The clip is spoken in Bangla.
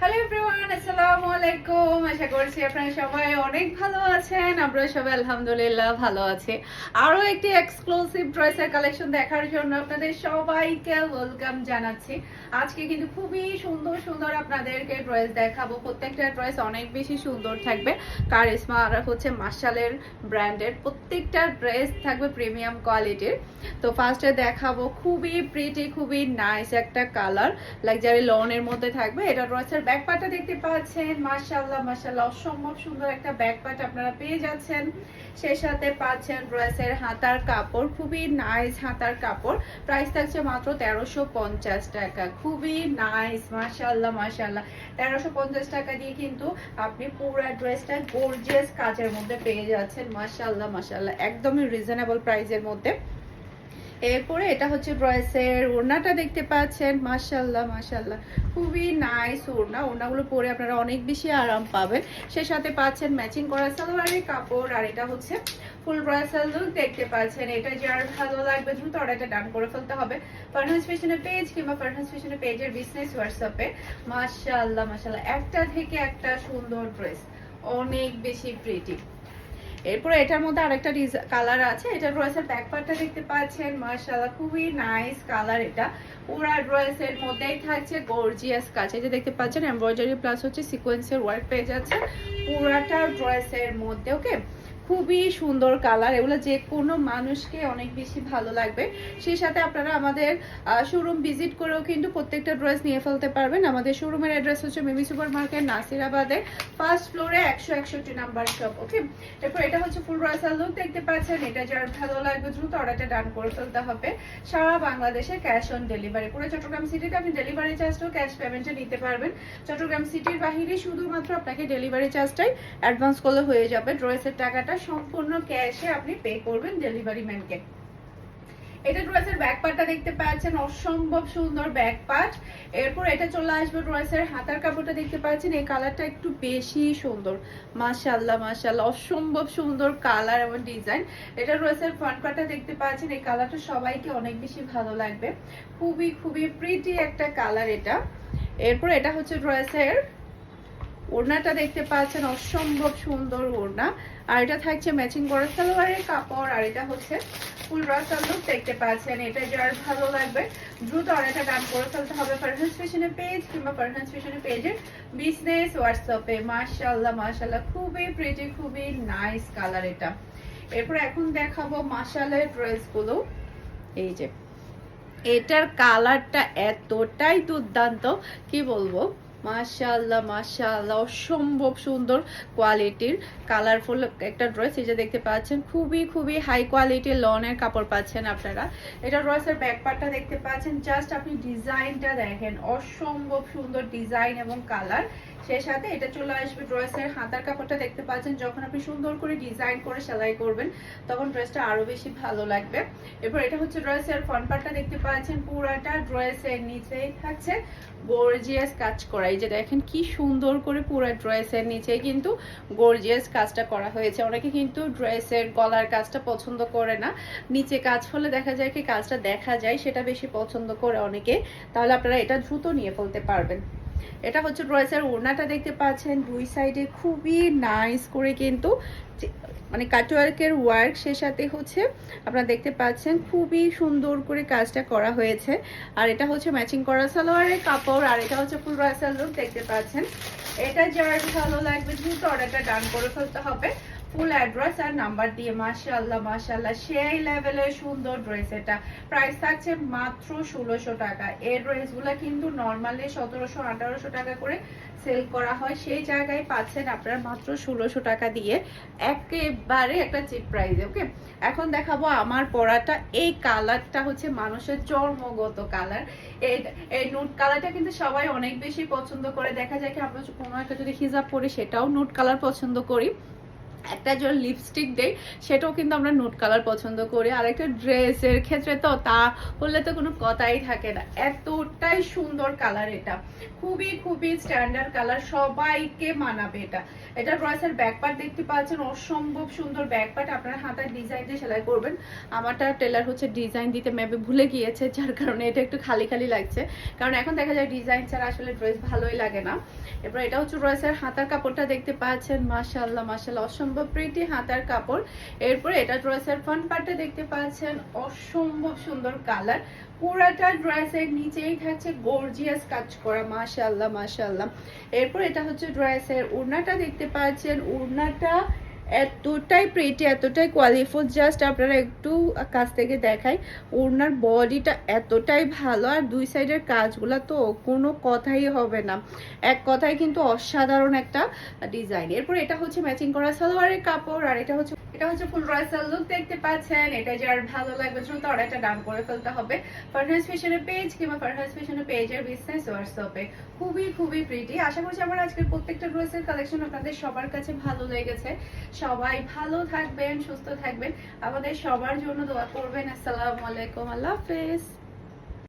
হ্যালো এভরিওয়ান আসসালামু আলাইকুম আশা করছি আপনারা সবাই অনেক ভালো আছেন। আমরা সবাই আলহামদুলিল্লাহ ভালো আছি। আরও একটি এক্সক্লুসিভ ড্রেসের কালেকশন দেখার জন্য আপনাদের সবাইকে ওয়েলকাম জানাচ্ছি। আজকে কিন্তু খুবই সুন্দর সুন্দর আপনাদেরকে ড্রেস দেখাবো। প্রত্যেকটা ড্রেস অনেক বেশি সুন্দর থাকবে। কারিশমা আর হচ্ছে মার্শালের ব্র্যান্ডের প্রত্যেকটা ড্রেস থাকবে প্রিমিয়াম কোয়ালিটির তো ফার্স্টে দেখাবো খুবই প্রিটি খুবই নাইস একটা কালার লাক্সারি লনের মধ্যে থাকবে। এটা ড্রেসের ব্যাক পার্টটা দেখতে পাচ্ছেন। মাশাআল্লাহ মাশাআল্লাহ, অসম্ভব সুন্দর একটা ব্যাক পার্ট আপনারা পেয়ে যাচ্ছেন। সেই সাথে পাচ্ছেন ড্রেসের হাতার কাপড়, খুবই নাইস হাতার কাপড়। প্রাইস থাকছে মাত্র তেরোশো পঞ্চাশ টাকা। খুবই নাইস মাশাআল্লাহ মাশাআল্লাহ। তেরোশো পঞ্চাশ টাকা দিয়ে কিন্তু আপনি পুরো ড্রেসটা গর্জিয়াস কাজের মধ্যে পেয়ে যাচ্ছেন, মাশাআল্লাহ মাশাআল্লাহ। একদমই রিজনেবল প্রাইসের মধ্যে। এরপরে এটা হচ্ছে ড্রেসের ওড়নাটা দেখতে পাচ্ছেন মাশাল্লাহ মাশাল্লাহ খুবই নাইস ওড়না। ওড়নাগুলো পরে আপনারা অনেক বেশি আরাম পাবেন। সে সাথে পাচ্ছেন ম্যাচিং করা সালোয়ারের কাপড়, আর এটা হচ্ছে ফুল ব্রাসাল লুক দেখতে পাচ্ছেন। এটা যার ভালো লাগবে দ্রুত অর্ডারটা ডান করে ফেলতে হবে। ফারহান্স ফ্যাশনের পেজ কিংবা ফারহান্স ফ্যাশনের পেজের বিজনেস হোয়াটসঅ্যাপে মাশাল্লাহ মাশাল্লাহ একটা থেকে একটা সুন্দর ড্রেস অনেক বেশি প্রিটি এরপরে এটার মধ্যে আরেকটা কালার আছে। এটা ড্রেসের ব্যাক পার্টটা দেখতে পাচ্ছেন। মার্শাল্লাহ খুবই নাইস কালার এটা। পুরা এর মধ্যেই থাকছে গর্জিয়াস কাজ। এই যে দেখতে পাচ্ছেন এমব্রয়ডারি প্লাস হচ্ছে সিকোয়েন্সের ওয়ার্ক পেয়ে যাচ্ছে। পুরাটা এর মধ্যে ওকে খুবই সুন্দর কালার এগুলো যে কোনো মানুষকে অনেক বেশি ভালো লাগবে। সেই সাথে আপনারা আমাদের শোরুম ভিজিট করেও কিন্তু প্রত্যেকটা ড্রেস নিয়ে ফেলতে পারবেন। আমাদের শোরুমের অ্যাড্রেস হচ্ছে মিমি সুপার মার্কেট নাসিরাবাদের ফার্স্ট ফ্লোরে একশো একষট্টি নাম্বার শপ ওকে এরপর এটা হচ্ছে ফুল রাসাল লুক দেখতে পাচ্ছেন। এটা যার ভালো লাগবে দ্রুত অর্ডারটা ডান করে ফেলতে হবে। সারা বাংলাদেশে ক্যাশ অন ডেলিভারি পুরো চট্টগ্রাম সিটিতে আপনি ডেলিভারি চার্জটাও ক্যাশ পেমেন্টে নিতে পারবেন। চট্টগ্রাম সিটির বাহিরে শুধুমাত্র আপনাকে ডেলিভারি চার্জটাই অ্যাডভান্স করলে হয়ে যাবে। ড্রেসের টাকাটা সম্পূর্ণ ক্যাশে আপনি পে করবেন ডেলিভারি ম্যানকে এটা ড্রেসের ব্যাক পার্টটা দেখতে পাচ্ছেন, অসম্ভব সুন্দর ব্যাক পার্ট এরপর এটা চলে আসবে ড্রেসের হাতার কাপড়টা দেখতে পাচ্ছেন, এই কালারটা একটু বেশি সুন্দর। মাশাল্লাহ মাশাল্লাহ অসম্ভব সুন্দর কালার এবং ডিজাইন এটা ড্রেসের ফ্রন্ট পার্টটা দেখতে পাচ্ছেন, এই কালারটা সবাইকে অনেক বেশি ভালো লাগবে। খুবই খুবই প্রিটি একটা কালার এটা। এরপর এটা হচ্ছে ড্রেসের ওড়নাটা দেখতে পাচ্ছেন, অসম্ভব সুন্দর ওড়না। আর এটা থাকছে ম্যাচিং করা সালোয়ারের কাপড়, আর এটা হচ্ছে ফুল রাসাল লুক দেখতে পাচ্ছেন। এটা যার ভালো লাগবে, দ্রুত অর্ডারটা ডান করে ফেলতে হবে ফারহান্স ফ্যাশনের পেজ কিংবা ফারহান্স ফ্যাশনের পেজের বিজনেস হোয়াটসঅ্যাপে মাশাল্লাহ মাশাল্লাহ খুবই প্রিটি খুবই নাইস কালার এটা। এরপর এখন দেখাবো মাশালের ড্রেসগুলো। এই যে, এটার কালারটা এতটাই দুর্দান্ত, কি বলব? মাশাআল্লাহ মাশাল্লাহ অসম্ভব সুন্দর কোয়ালিটির কালারফুল একটা ড্রেস এই যে দেখতে পাচ্ছেন, খুবই খুবই হাই কোয়ালিটির লনের কাপড় পাচ্ছেন আপনারা। এটা ড্রেসের ব্যাকপারটা দেখতে পাচ্ছেন জাস্ট আপনি ডিজাইনটা দেখেন। অসম্ভব সুন্দর ডিজাইন এবং কালার সেই সাথে এটা চলে আসবে ড্রেসের হাতার কাপড়টা দেখতে পাচ্ছেন, যখন আপনি সুন্দর করে ডিজাইন করে সেলাই করবেন, তখন ড্রেসটা আরও বেশি ভালো লাগবে। এরপর এটা হচ্ছে ড্রেসের ফ্রন্ট পার্টটা দেখতে পাচ্ছেন, পুরাটা ড্রেসের নিচেই থাকছে, গর্জিয়াস কাজ করা। এই যে দেখেন কি সুন্দর করে পুরো ড্রেসের নিচে কিন্তু গর্জিয়াস কাজটা করা হয়েছে। অনেকে কিন্তু ড্রেসের গলার কাজটা পছন্দ করে না। নিচে কাজ হলে দেখা যায় কি কাজটা দেখা যায়, সেটা বেশি পছন্দ করে অনেকে। তাহলে আপনারা এটা দ্রুত নিয়ে ফেলতে পারবেন। এটা হচ্ছে ড্রেসের ওড়নাটা দেখতে পাচ্ছেন, দুই সাইডে খুবই নাইস করে কিন্তু মানে কাটওয়ার্কের ওয়ার্ক সে সাথে হচ্ছে আপনারা দেখতে পাচ্ছেন, খুবই সুন্দর করে কাজটা করা হয়েছে। আর এটা হচ্ছে ম্যাচিং করা সালোয়ারের কাপড়, আর এটা হচ্ছে ফুল রাসাল লুক দেখতে পাচ্ছেন। এটা যার ভালো লাগবে, দ্রুত অর্ডারটা ডান করে ফেলতে হবে। ফুল অ্যাড্রেস আর নাম্বার দিয়ে মাশাআল্লাহ মাশাআল্লাহ। সেই লেভেলের সুন্দর ড্রেস এটা। প্রাইস থাকছে মাত্র ষোলোশো টাকা। এই ড্রেসগুলো কিন্তু নর্মালি সতেরোশো, আঠারোশো টাকা করে সেল করা হয়। সেই জায়গায় পাচ্ছেন আপনারা মাত্র ষোলোশো টাকা দিয়ে। একেবারে একটা চিপ প্রাইসে ওকে এখন দেখাবো আমার পরাটা। এই কালারটা হচ্ছে মানুষের জন্মগত কালার এই নুট কালারটা কিন্তু সবাই অনেক বেশি পছন্দ করে। দেখা যায় কি আমরা কোনো একটা যদি হিজাব পরি, সেটাও নুট কালার পছন্দ করি। একটা যদি লিপস্টিক দেই সেটাও কিন্তু আমরা নোট কালার পছন্দ করি। আর একটা ড্রেসের ক্ষেত্রে তো তা বললে তো কোনো কথাই থাকে না। এতটাই সুন্দর কালার এটা। খুবই খুবই স্ট্যান্ডার্ড কালার সবাইকে মানাবে এটা। এটা ড্রেসের ব্যাকপার্ট দেখতে পাচ্ছেন, অসম্ভব সুন্দর ব্যাকপার্ট আপনার হাতার ডিজাইন দিয়ে সেলাই করবেন। আমারটা টেলার হচ্ছে ডিজাইন দিতে মেবি ভুলে গিয়েছে, যার কারণে এটা একটু খালি খালি লাগছে। কারণ এখন দেখা যায় ডিজাইন ছাড়া আসলে ড্রেস ভালোই লাগে না। এরপর এটা হচ্ছে ড্রেসের হাতার কাপড়টা দেখতে পাচ্ছেন। মাশাল্লাহ মাশাল্লাহ অসম্ভব প্রিটি হাতার কাপড়। এরপরে এটা ড্রেসের ফ্রন্ট পার্টটা দেখতে পাচ্ছেন। অসম্ভব সুন্দর কালার পুরাটা ড্রেসের নিচেই থাকছে গর্জিয়াস কাজ করা। মাশাল্লাহ মাশাল্লাহ এরপর এটা হচ্ছে ড্রেসের উড়নাটা দেখতে পাচ্ছেন। ওড়নাটা এতটাই প্রেটি এতটাই কোয়ালিফুল জাস্ট আপনারা একটু কাছ থেকে দেখাই ওনার বডিটা এতটাই ভালো আর দুই সাইডের কাজগুলো তো কোনো কথাই হবে না। এক কথায় কিন্তু অসাধারণ একটা ডিজাইন এরপর এটা হচ্ছে ম্যাচিং করা সালোয়ারের কাপড় আর এটা হচ্ছে এটা হচ্ছে ফুল রয়সাল লুক দেখতে পাচ্ছেন। এটা যার ভালো লাগবে দ্রুত অর্ডারটা ডান করে ফেলতে হবে। ফারহাস ফ্যাশনের পেজ কিংবা ফারহাস ফ্যাশনের পেজের বিজনেস হোয়াটসঅ্যাপে খুবই খুবই প্রিটি আশা করছি আমার আজকের প্রত্যেকটা ড্রেসের কালেকশন আপনাদের সবার কাছে ভালো লেগেছে। সবাই ভালো থাকবেন, সুস্থ থাকবেন। আমাদের সবার জন্য দোয়া করবেন। আসসালামু আলাইকুম। আল্লাহ হাফেজ।